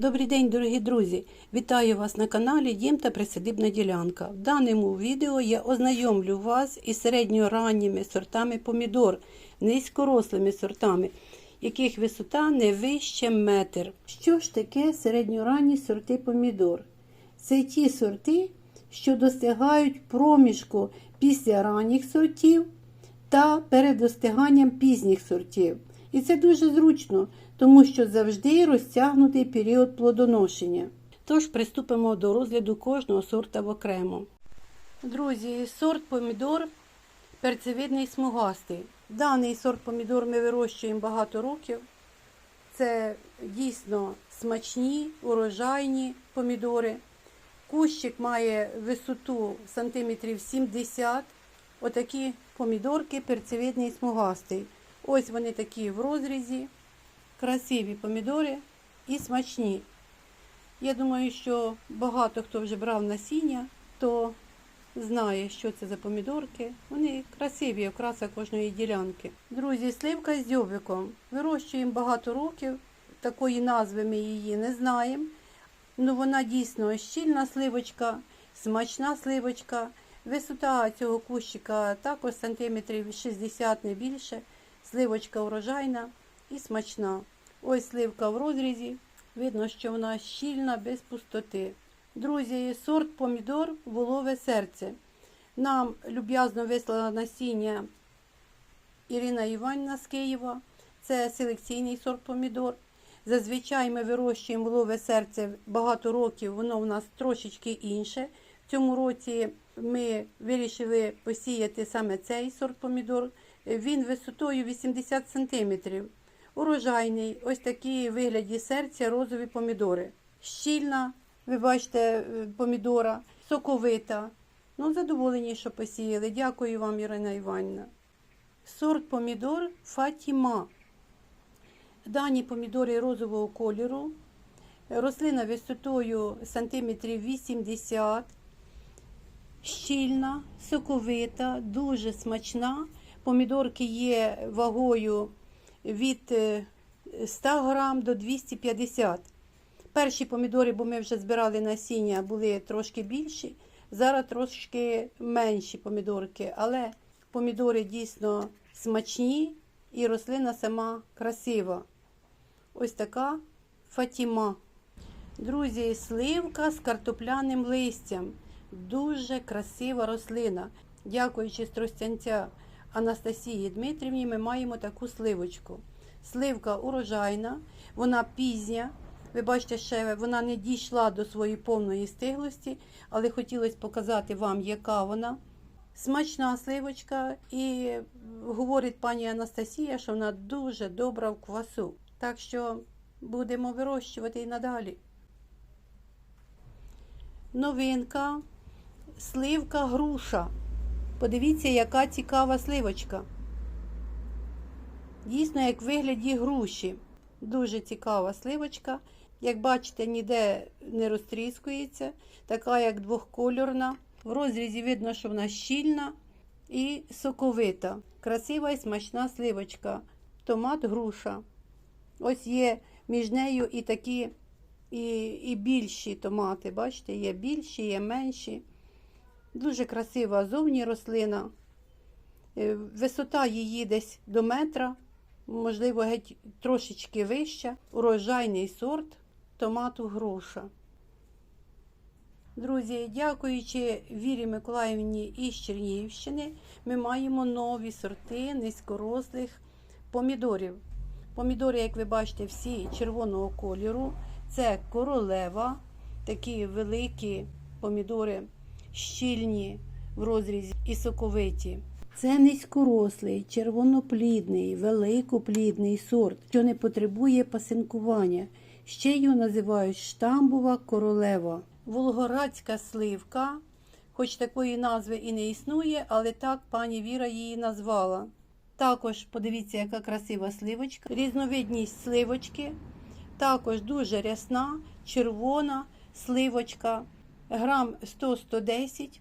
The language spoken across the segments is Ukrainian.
Добрий день, дорогі друзі! Вітаю вас на каналі Дім та Присадибна ділянка. В даному відео я ознайомлю вас із середньоранніми сортами помідор, низькорослими сортами, яких висота не вище метр. Що ж таке середньоранні сорти помідор? Це ті сорти, що достигають проміжку після ранніх сортів та перед достиганням пізніх сортів. І це дуже зручно, тому що завжди розтягнутий період плодоношення. Тож приступимо до розгляду кожного сорта в окремо. Друзі, сорт помідор перцевидний смугастий. Даний сорт помідор ми вирощуємо багато років. Це дійсно смачні, урожайні помідори. Кущик має висоту сантиметрів 70 Отакі помідорки перцевидний смугастий. Ось вони такі в розрізі, красиві помідори і смачні. Я думаю, що багато хто вже брав насіння, то знає, що це за помідорки. Вони красиві, окраса кожної ділянки. Друзі, сливка з дзьобиком. Вирощуємо багато років. Такої назви ми її не знаємо. Ну, вона дійсно щільна сливочка, смачна сливочка. Висота цього кущика також сантиметрів 60 не більше. Сливочка урожайна і смачна. Ось сливка в розрізі. Видно, що вона щільна, без пустоти. Друзі, сорт помідор волове серце. Нам люб'язно вислала насіння Ірина Іванівна з Києва. Це селекційний сорт помідор. Зазвичай ми вирощуємо волове серце багато років, воно у нас трошечки інше. В цьому році ми вирішили посіяти саме цей сорт помідор. Він висотою 80 см. Урожайний, ось такі вигляді серця, розові помідори. Щільна, ви бачите, помідора, соковита. Ну, задоволені, що посіяли. Дякую вам, Ірина Іванівна. Сорт помідор Фатіма. Дані помідори розового кольору. Рослина висотою сантиметрів 80 щільна, соковита, дуже смачна. Помідорки є вагою від 100 грам до 250 Перші помідори, бо ми вже збирали насіння, були трошки більші. Зараз трошки менші помідорки, але помідори дійсно смачні і рослина сама красива. Ось така Фатіма. Друзі, сливка з картопляним листям. Дуже красива рослина. Дякуючи стростянця Анастасії Дмитрівні, ми маємо таку сливочку. Сливка урожайна, вона пізня. Ви бачите, ще вона не дійшла до своєї повної стиглості, але хотілося показати вам, яка вона. Смачна сливочка, і говорить пані Анастасія, що вона дуже добра в квасу. Так що будемо вирощувати і надалі. Новинка сливка груша. Подивіться, яка цікава сливочка. Дійсно, як вигляді груші. Дуже цікава сливочка. Як бачите, ніде не розтріскується, така як двохкольорна. В розрізі видно, що вона щільна і соковита. Красива і смачна сливочка. Томат груша. Ось є між нею і такі і, і більші томати. Бачите, є більші, є менші. Дуже красива зовні рослина. Е, Висота її десь до метра, можливо, геть трошечки вища. Урожайний сорт томату груша. Друзі, дякуючи Вірі Миколаївні із Чернігівщини, ми маємо нові сорти низькорослих помідорів. Помідори, як ви бачите, всі червоного кольору. Це королева, такі великі помідори, щільні в розрізі і соковиті. Це низькорослий, червоноплідний, великоплідний сорт, що не потребує пасинкування. Ще його називають штамбова королева. Волгорадська сливка, хоч такої назви і не існує, але так пані Віра її назвала. Також подивіться, яка красива сливочка, різновидність сливочки. Також дуже рясна, червона сливочка, грам 100-110,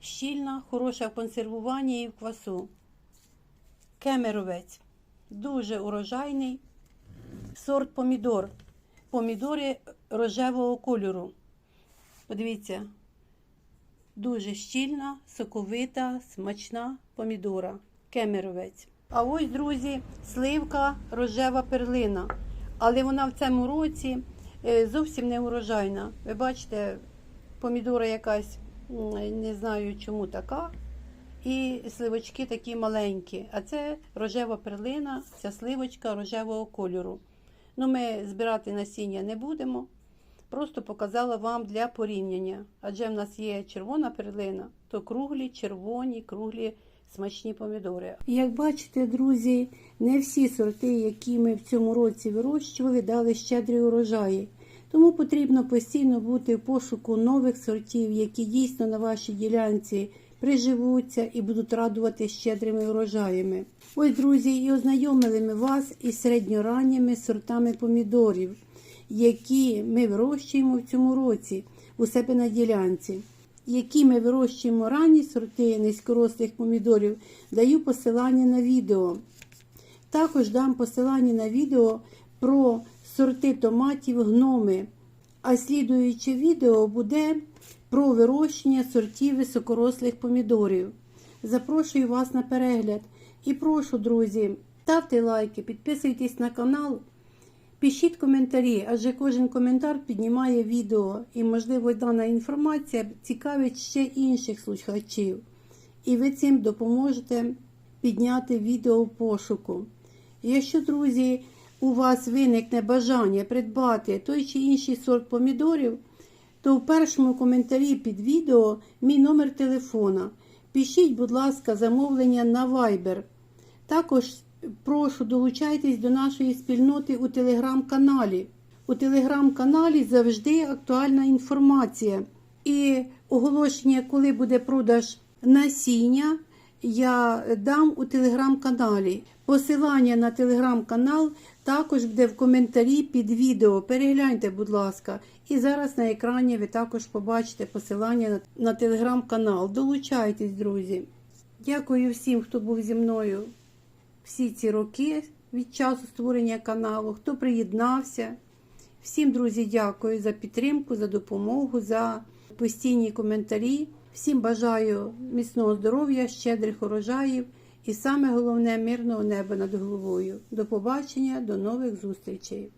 щільна, хороша в консервуванні і в квасу. Кемеровець дуже урожайний. Сорт помідор. помідори рожевого кольору. Подивіться, дуже щільна, соковита, смачна помідора. Кемеровець. А ось, друзі, сливка рожева перлина. Але вона в цьому році е, зовсім не урожайна. Ви бачите, помідора якась, не знаю чому така. І сливочки такі маленькі. А це рожева перлина, ця сливочка рожевого кольору. Ну, ми збирати насіння не будемо. Просто показала вам для порівняння. Адже в нас є червона перлина, то круглі, червоні, круглі смачні помідори. Як бачите, друзі, не всі сорти, які ми в цьому році вирощували, дали щедрі урожаї. Тому потрібно постійно бути в пошуку нових сортів, які дійсно на вашій ділянці приживуться і будуть радувати щедрими урожаями. Ось, друзі, і ознайомили ми вас із середньоранніми сортами помідорів, які ми вирощуємо в цьому році у себе на ділянці. Які ми вирощуємо ранні сорти низькорослих помідорів, даю посилання на відео. Також дам посилання на відео про сорти томатів гноми. А слідуюче відео буде про вирощення сортів високорослих помідорів. Запрошую вас на перегляд і прошу, друзі, ставте лайки, підписуйтесь на канал, пишіть коментарі, адже кожен коментар піднімає відео і, можливо, дана інформація цікавить ще інших слухачів. І ви цим допоможете підняти відео пошуку. Якщо, друзі, у вас виникне бажання придбати той чи інший сорт помідорів, то в першому коментарі під відео мій номер телефона. Пишіть, будь ласка, замовлення на Viber. Також прошу долучайтесь до нашої спільноти у телеграм-каналі. У телеграм-каналі завжди актуальна інформація. І оголошення, коли буде продаж насіння, я дам у телеграм-каналі. Посилання на телеграм-канал також буде в коментарі під відео. Перегляньте, будь ласка. І зараз на екрані ви також побачите посилання на, на телеграм-канал. Долучайтесь, друзі. Дякую всім, хто був зі мною всі ці роки від часу створення каналу, хто приєднався. Всім, друзі, дякую за підтримку, за допомогу, за постійні коментарі. Всім бажаю міцного здоров'я, щедрих урожаїв і саме головне мирного неба над головою. До побачення, до нових зустрічей!